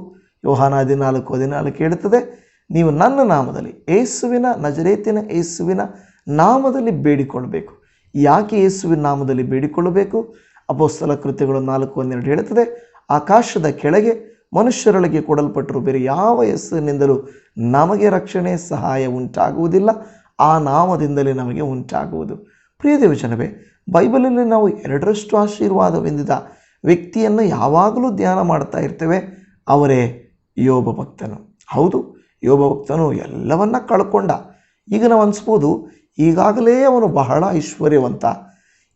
ಯೋಹಾನ ಹದಿನಾಲ್ಕು ಹದಿನಾಲ್ಕು ಹೇಳುತ್ತದೆ ನೀವು ನನ್ನ ನಾಮದಲ್ಲಿ ಏಸುವಿನ ನಜರೇತಿನ ಏಸುವಿನ ನಾಮದಲ್ಲಿ ಬೇಡಿಕೊಳ್ಳಬೇಕು. ಯಾಕೆ ಯೇಸುವಿನ ನಾಮದಲ್ಲಿ ಬೇಡಿಕೊಳ್ಳಬೇಕು? ಅಪೋಸ್ತಲ ಕೃತ್ಯಗಳು ನಾಲ್ಕು ಹನ್ನೆರಡು ಹೇಳುತ್ತದೆ, ಆಕಾಶದ ಕೆಳಗೆ ಮನುಷ್ಯರೊಳಗೆ ಕೊಡಲ್ಪಟ್ಟರು, ಬೇರೆ ಯಾವ ಹೆಸರಿನಿಂದಲೂ ನಮಗೆ ರಕ್ಷಣೆ, ಸಹಾಯ ಉಂಟಾಗುವುದಿಲ್ಲ. ಆ ನಾಮದಿಂದಲೇ ನಮಗೆ ಉಂಟಾಗುವುದು. ಪ್ರಿಯ ದೇವಜನವೇ, ಬೈಬಲಲ್ಲಿ ನಾವು ಎರಡರಷ್ಟು ಆಶೀರ್ವಾದವೆಂದಿದ ವ್ಯಕ್ತಿಯನ್ನು ಯಾವಾಗಲೂ ಧ್ಯಾನ ಮಾಡ್ತಾ ಇರ್ತೇವೆ, ಅವರೇ ಯೋಗ ಭಕ್ತನು. ಹೌದು ಯೋಬ ಭಕ್ತನು ಎಲ್ಲವನ್ನ ಕಳ್ಕೊಂಡ. ಈಗ ನಾವು ಅನಿಸ್ಬೋದು, ಈಗಾಗಲೇ ಅವನು ಬಹಳ ಐಶ್ವರ್ಯವಂತ.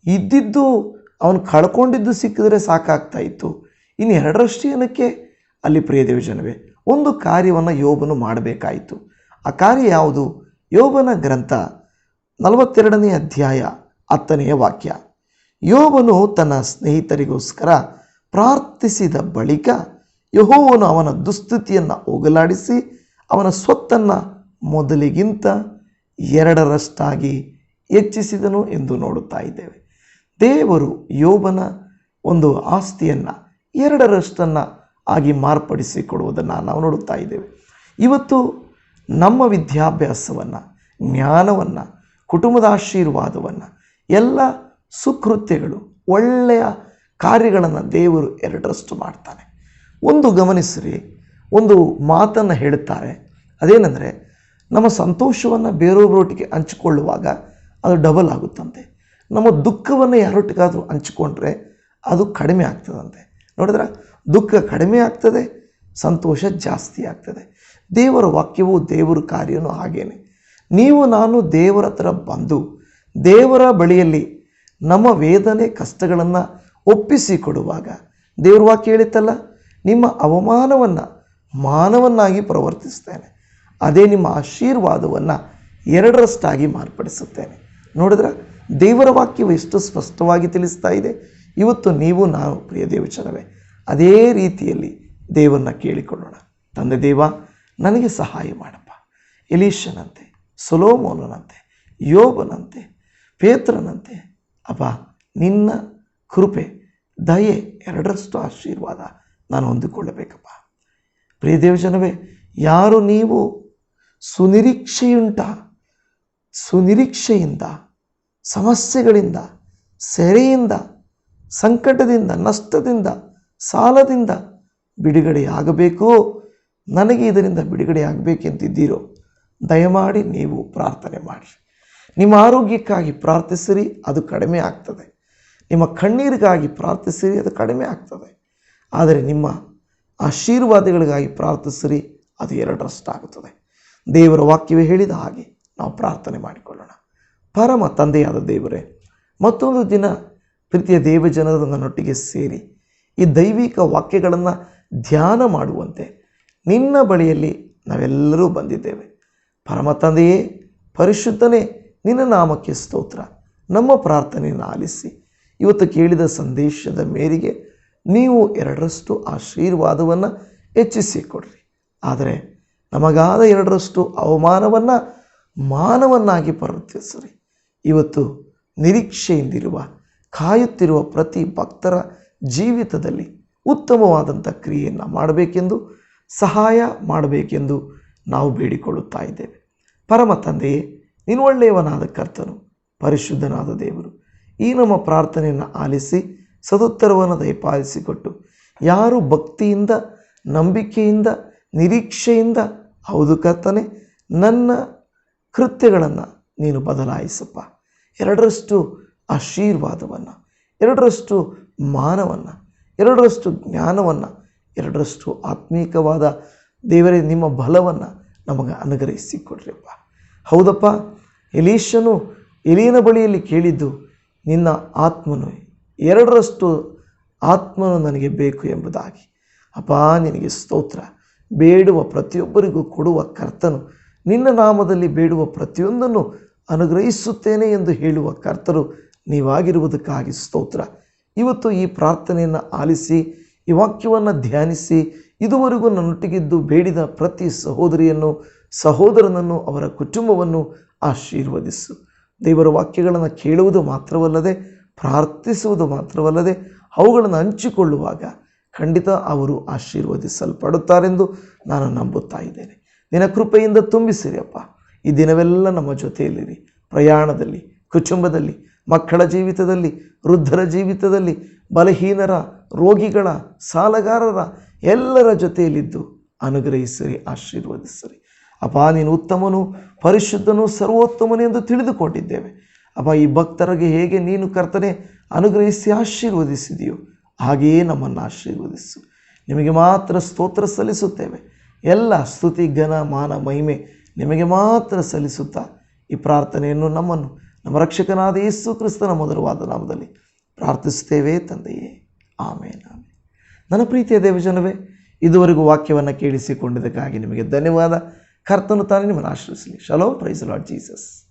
ಇದ್ದಿದ್ದು ಅವನು ಕಳ್ಕೊಂಡಿದ್ದು ಸಿಕ್ಕಿದ್ರೆ ಸಾಕಾಗ್ತಾ ಇತ್ತು. ಇನ್ನು ಎರಡರಷ್ಟು ಏನಕ್ಕೆ? ಅಲ್ಲಿ ಪ್ರಿಯ ದೇವಜನವೇ, ಒಂದು ಕಾರ್ಯವನ್ನು ಯೋಬನು ಮಾಡಬೇಕಾಯಿತು. ಆ ಕಾರ್ಯ ಯಾವುದು? ಯೋಬನ ಗ್ರಂಥ ನಲವತ್ತೆರಡನೇ ಅಧ್ಯಾಯ ಹತ್ತನೆಯ ವಾಕ್ಯ. ಯೋಬನು ತನ್ನ ಸ್ನೇಹಿತರಿಗೋಸ್ಕರ ಪ್ರಾರ್ಥಿಸಿದ ಬಳಿಕ ಯಹೋವನು ಅವನ ದುಸ್ಥಿತಿಯನ್ನು ಹೋಗಲಾಡಿಸಿ ಅವನ ಸ್ವತ್ತನ್ನು ಮೊದಲಿಗಿಂತ ಎರಡರಷ್ಟಾಗಿ ಹೆಚ್ಚಿಸಿದನು ಎಂದು ನೋಡುತ್ತಾ ಇದ್ದೇವೆ. ದೇವರು ಯೋಬನ ಒಂದು ಆಸ್ತಿಯನ್ನು ಎರಡರಷ್ಟನ್ನು ಆಗಿ ಮಾರ್ಪಡಿಸಿಕೊಡುವುದನ್ನು ನಾವು ನೋಡುತ್ತಾ ಇದ್ದೇವೆ. ಇವತ್ತು ನಮ್ಮ ವಿದ್ಯಾಭ್ಯಾಸವನ್ನು, ಜ್ಞಾನವನ್ನು, ಕುಟುಂಬದ ಆಶೀರ್ವಾದವನ್ನು, ಎಲ್ಲ ಸುಕೃತ್ಯಗಳು, ಒಳ್ಳೆಯ ಕಾರ್ಯಗಳನ್ನು ದೇವರು ಎರಡರಷ್ಟು ಮಾಡ್ತಾನೆ. ಒಂದು ಗಮನಿಸಿರಿ ಒಂದು ಮಾತನ್ನು ಹೇಳುತ್ತಾರೆ. ಅದೇನೆಂದರೆ, ನಮ್ಮ ಸಂತೋಷವನ್ನು ಬೇರೊಬ್ಬರೊಟ್ಟಿಗೆ ಹಂಚಿಕೊಳ್ಳುವಾಗ ಅದು ಡಬಲ್ ಆಗುತ್ತಂತೆ. ನಮ್ಮ ದುಃಖವನ್ನು ಯಾರೊಟ್ಟಿಗಾದರೂ ಹಂಚಿಕೊಂಡ್ರೆ ಅದು ಕಡಿಮೆ ಆಗ್ತದಂತೆ. ನೋಡಿದ್ರೆ? ದುಃಖ ಕಡಿಮೆ ಆಗ್ತದೆ, ಸಂತೋಷ ಜಾಸ್ತಿ ಆಗ್ತದೆ. ದೇವರ ವಾಕ್ಯವು ದೇವರ ಕಾರ್ಯನೂ ಹಾಗೇನೆ. ನೀವು ನಾನು ದೇವರ ಹತ್ರ ಬಂದು ದೇವರ ಬಳಿಯಲ್ಲಿ ನಮ್ಮ ವೇದನೆ ಕಷ್ಟಗಳನ್ನು ಒಪ್ಪಿಸಿಕೊಡುವಾಗ ದೇವ್ರ ವಾಕ್ಯ ಹೇಳಿತ್ತಲ್ಲ, ನಿಮ್ಮ ಅವಮಾನವನ್ನು ಮಾನವನ್ನಾಗಿ ಪ್ರವರ್ತಿಸ್ತೇನೆ ಅದೇ ನಿಮ್ಮ ಆಶೀರ್ವಾದವನ್ನು ಎರಡರಷ್ಟಾಗಿ ಮಾರ್ಪಡಿಸುತ್ತೇನೆ. ನೋಡಿದ್ರೆ, ದೇವರ ವಾಕ್ಯವು ಎಷ್ಟು ಸ್ಪಷ್ಟವಾಗಿ ತಿಳಿಸ್ತಾ ಇದೆ. ಇವತ್ತು ನೀವು ನಾವು ಪ್ರಿಯ ದೇವಚನವೇ ಅದೇ ರೀತಿಯಲ್ಲಿ ದೇವರನ್ನ ಕೇಳಿಕೊಳ್ಳೋಣ. ತಂದೆ ದೇವ, ನನಗೆ ಸಹಾಯ ಮಾಡಪ್ಪ. ಎಲೀಶನಂತೆ ಸೊಲೋಮೋನನಂತೆ, ಯೋಬನಂತೆ, ಪೇತ್ರನಂತೆ, ಅಪ್ಪ, ನಿನ್ನ ಕೃಪೆ, ದಯೆ, ಎರಡರಷ್ಟು ಆಶೀರ್ವಾದ ನಾನು ಹೊಂದಿಕೊಳ್ಳಬೇಕಪ್ಪ. ಪ್ರಿಯ ದೇವಜನವೇ ಯಾರು ನೀವು ಸುನಿರೀಕ್ಷೆಯುಂಟ, ಸುನಿರೀಕ್ಷೆಯಿಂದ, ಸಮಸ್ಯೆಗಳಿಂದ, ಸೆರೆಯಿಂದ, ಸಂಕಟದಿಂದ, ನಷ್ಟದಿಂದ, ಸಾಲದಿಂದ ಬಿಡುಗಡೆಯಾಗಬೇಕು? ನನಗೆ ಇದರಿಂದ ಬಿಡುಗಡೆಯಾಗಬೇಕೆಂತಿದ್ದೀರೋ? ದಯಮಾಡಿ ನೀವು ಪ್ರಾರ್ಥನೆ ಮಾಡಿ. ನಿಮ್ಮ ಆರೋಗ್ಯಕ್ಕಾಗಿ ಪ್ರಾರ್ಥಿಸಿರಿ, ಅದು ಕಡಿಮೆ ಆಗ್ತದೆ. ನಿಮ್ಮ ಕಣ್ಣೀರಿಗಾಗಿ ಪ್ರಾರ್ಥಿಸಿರಿ, ಅದು ಕಡಿಮೆ ಆಗ್ತದೆ. ಆದರೆ ನಿಮ್ಮ ಆಶೀರ್ವಾದಗಳಿಗಾಗಿ ಪ್ರಾರ್ಥಿಸಿರಿ, ಅದು ಎರಡರಷ್ಟಾಗುತ್ತದೆ. ದೇವರ ವಾಕ್ಯವೇ ಹೇಳಿದ ಹಾಗೆ ನಾವು ಪ್ರಾರ್ಥನೆ ಮಾಡಿಕೊಳ್ಳೋಣ. ಪರಮ ತಂದೆಯಾದ ದೇವರೇ, ಮತ್ತೊಂದು ದಿನ ಪ್ರೀತಿಯ ದೇವಜನರು ನನ್ನೊಟ್ಟಿಗೆ ಸೇರಿ ಈ ದೈವಿಕ ವಾಕ್ಯಗಳನ್ನು ಧ್ಯಾನ ಮಾಡುವಂತೆ ನಿನ್ನ ಬಳಿಯಲ್ಲಿ ನಾವೆಲ್ಲರೂ ಬಂದಿದ್ದೇವೆ. ಪರಮ ತಂದೆಯೇ, ಪರಿಶುದ್ಧನೇ, ನಿನ್ನ ನಾಮಕ್ಕೆ ಸ್ತೋತ್ರ. ನಮ್ಮ ಪ್ರಾರ್ಥನೆಯನ್ನು ಆಲಿಸಿ. ಇವತ್ತು ಕೇಳಿದ ಸಂದೇಶದ ಮೇರೆಗೆ ನೀವು ಎರಡರಷ್ಟು ಆಶೀರ್ವಾದವನ್ನು ಹೆಚ್ಚಿಸಿ ಕೊಡ್ರಿ. ಆದರೆ ನಮಗಾದ ಎರಡರಷ್ಟು ಅವಮಾನವನ್ನು ಮಾನವನ್ನಾಗಿ ಪರಿವರ್ತಿಸಿರಿ. ಇವತ್ತು ನಿರೀಕ್ಷೆಯಿಂದಿರುವ, ಕಾಯುತ್ತಿರುವ ಪ್ರತಿ ಭಕ್ತರ ಜೀವಿತದಲ್ಲಿ ಉತ್ತಮವಾದಂಥ ಕ್ರಿಯೆಯನ್ನು ಮಾಡಬೇಕೆಂದು, ಸಹಾಯ ಮಾಡಬೇಕೆಂದು ನಾವು ಬೇಡಿಕೊಳ್ಳುತ್ತಾ ಇದ್ದೇವೆ. ಪರಮ ತಂದೆಯೇ, ನೀನು ಒಳ್ಳೆಯವನಾದ ಕರ್ತನು, ಪರಿಶುದ್ಧನಾದ ದೇವರು, ಈ ನಮ್ಮ ಪ್ರಾರ್ಥನೆಯನ್ನು ಆಲಿಸಿ ಸದುತ್ತರವನ್ನು ದಯಪಾಲಿಸಿಕೊಟ್ಟು. ಯಾರು ಭಕ್ತಿಯಿಂದ, ನಂಬಿಕೆಯಿಂದ, ನಿರೀಕ್ಷೆಯಿಂದ, ಹೌದು ಕರ್ತನೆ, ನನ್ನ ಕೃತ್ಯಗಳನ್ನು ನೀನು ಬದಲಾಯಿಸಪ್ಪ. ಎರಡರಷ್ಟು ಆಶೀರ್ವಾದವನ್ನು, ಎರಡರಷ್ಟು ಮಾನವನ್ನು, ಎರಡರಷ್ಟು ಜ್ಞಾನವನ್ನು, ಎರಡರಷ್ಟು ಆತ್ಮೀಕವಾದ ದೇವರೇ, ನಿಮ್ಮ ಬಲವನ್ನು ನಮಗೆ ಅನುಗ್ರಹಿಸಿಕೊಡ್ರಿಯಪ್ಪ ಹೌದಪ್ಪ ಎಲೀಶನು ಎಲಿಯನ ಬಳಿಯಲ್ಲಿ ಕೇಳಿದ್ದು, ನಿನ್ನ ಆತ್ಮನು ಎರಡರಷ್ಟು ಆತ್ಮನು ನನಗೆ ಬೇಕು ಎಂಬುದಾಗಿ. ಅಪ್ಪ, ನಿನಗೆ ಸ್ತೋತ್ರ. ಬೇಡುವ ಪ್ರತಿಯೊಬ್ಬರಿಗೂ ಕೊಡುವ ಕರ್ತನು. ನಿನ್ನ ನಾಮದಲ್ಲಿ ಬೇಡುವ ಪ್ರತಿಯೊಂದನ್ನು ಅನುಗ್ರಹಿಸುತ್ತೇನೆ ಎಂದು ಹೇಳುವ ಕರ್ತರು ನೀವಾಗಿರುವುದಕ್ಕಾಗಿ ಸ್ತೋತ್ರ. ಇವತ್ತು ಈ ಪ್ರಾರ್ಥನೆಯನ್ನು ಆಲಿಸಿ, ಈ ವಾಕ್ಯವನ್ನು ಧ್ಯಾನಿಸಿ, ಇದುವರೆಗೂ ನನ್ನೊಟ್ಟಿಗಿದ್ದು ಬೇಡಿದ ಪ್ರತಿ ಸಹೋದರಿಯನ್ನು, ಸಹೋದರನನ್ನು, ಅವರ ಕುಟುಂಬವನ್ನು ಆಶೀರ್ವದಿಸು. ದೇವರ ವಾಕ್ಯಗಳನ್ನು ಕೇಳುವುದು ಮಾತ್ರವಲ್ಲದೆ ಪ್ರಾರ್ಥಿಸುವುದು ಮಾತ್ರವಲ್ಲದೆ ಅವುಗಳನ್ನು ಹಂಚಿಕೊಳ್ಳುವಾಗ ಖಂಡಿತ ಅವರು ಆಶೀರ್ವದಿಸಲ್ಪಡುತ್ತಾರೆಂದು ನಾನು ನಂಬುತ್ತಾ ಇದ್ದೇನೆ. ನಿನ್ನ ಕೃಪೆಯಿಂದ ತುಂಬಿಸಿರಿಯಪ್ಪ. ಈ ದಿನವೆಲ್ಲ ನಮ್ಮ ಜೊತೆಯಲ್ಲಿರಿ. ಪ್ರಯಾಣದಲ್ಲಿ, ಕುಟುಂಬದಲ್ಲಿ, ಮಕ್ಕಳ ಜೀವಿತದಲ್ಲಿ, ವೃದ್ಧರ ಜೀವಿತದಲ್ಲಿ, ಬಲಹೀನರ, ರೋಗಿಗಳ, ಸಾಲಗಾರರ ಎಲ್ಲರ ಜೊತೆಯಲ್ಲಿದ್ದು ಅನುಗ್ರಹಿಸಿರಿ, ಆಶೀರ್ವದಿಸಿರಿ. ಅಪ್ಪ ನೀನು ಉತ್ತಮನು, ಪರಿಶುದ್ಧನು, ಸರ್ವೋತ್ತಮನು ಎಂದು ತಿಳಿದುಕೊಂಡಿದ್ದೇವೆ. ಅಪ್ಪ ಈ ಭಕ್ತರಿಗೆ ಹೇಗೆ ನೀನು ಕರ್ತನೆ ಅನುಗ್ರಹಿಸಿ ಆಶೀರ್ವದಿಸಿದೆಯೋ, ಹಾಗೆಯೇ ನಮ್ಮನ್ನು ಆಶೀರ್ವದಿಸು. ನಿಮಗೆ ಮಾತ್ರ ಸ್ತೋತ್ರ ಸಲ್ಲಿಸುತ್ತೇವೆ. ಎಲ್ಲ ಸ್ತುತಿ, ಘನ, ಮಾನ, ಮಹಿಮೆ ನಿಮಗೆ ಮಾತ್ರ ಸಲ್ಲಿಸುತ್ತಾ ಈ ಪ್ರಾರ್ಥನೆಯನ್ನು ನಮ್ಮನ್ನು, ನಮ್ಮ ರಕ್ಷಕನಾದ ಯೇಸು ಕ್ರಿಸ್ತನ ಮಧುರವಾದ ನಾಮದಲ್ಲಿ ಪ್ರಾರ್ಥಿಸುತ್ತೇವೆ ತಂದೆಯೇ. ಆಮೇನ ನನ್ನ ಪ್ರೀತಿಯ ದೇವಜನವೇ, ಇದುವರೆಗೂ ವಾಕ್ಯವನ್ನು ಕೇಳಿಸಿಕೊಂಡಿದ್ದಕ್ಕಾಗಿ ನಿಮಗೆ ಧನ್ಯವಾದ. ಕರ್ತನು ತಾನೇ ನಿಮ್ಮನ್ನು ಆಶ್ರಯಿಸಲಿ ಶಲೋ ಪ್ರೈಸ್ ಲಾಡ್ ಜೀಸಸ್